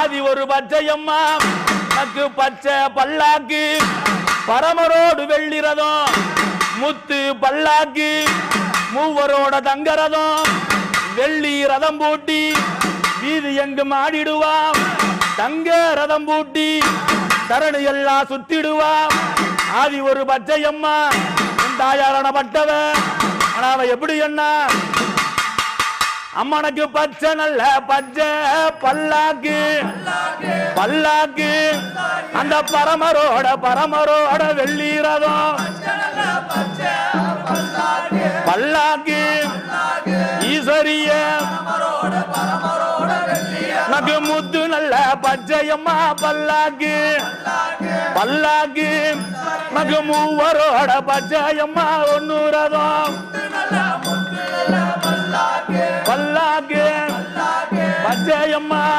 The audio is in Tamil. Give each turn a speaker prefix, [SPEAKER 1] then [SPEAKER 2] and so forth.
[SPEAKER 1] ஆதி ஒரு பச்சையம்மா. நக்கு பச்சை பல்லாக்கு பரமரோடு வெள்ளி ரதம் முத்து பல்லாக்கு மூவரோட தங்கரதம். வெள்ளி ரதம் பூட்டி வீதி எங்கும் ஆடிடுவாம். தங்க ரதம் பூட்டி தரணி எல்லாம் சுத்திடுவாம். ஆதி ஒரு பச்சையம்மா. அம்மா தாயாரான பட்டவ ஆனா அவ எப்படி என்ன அம்மனுக்கு பச்சை நல்ல பச்சை பல்லாக்கு. பல்லாக்கு. அந்த பரமரோட பரமரோட வெள்ளி ரதம். பல்லாக்கு. ஈஸ்வரிய நகு முத்து நல்ல பச்சையம்மா பல்லாக்கு. பல்லாக்கு. நகு மூவரோட பச்சையம்மா ஒன்னு ரதம். அஜயம்மா.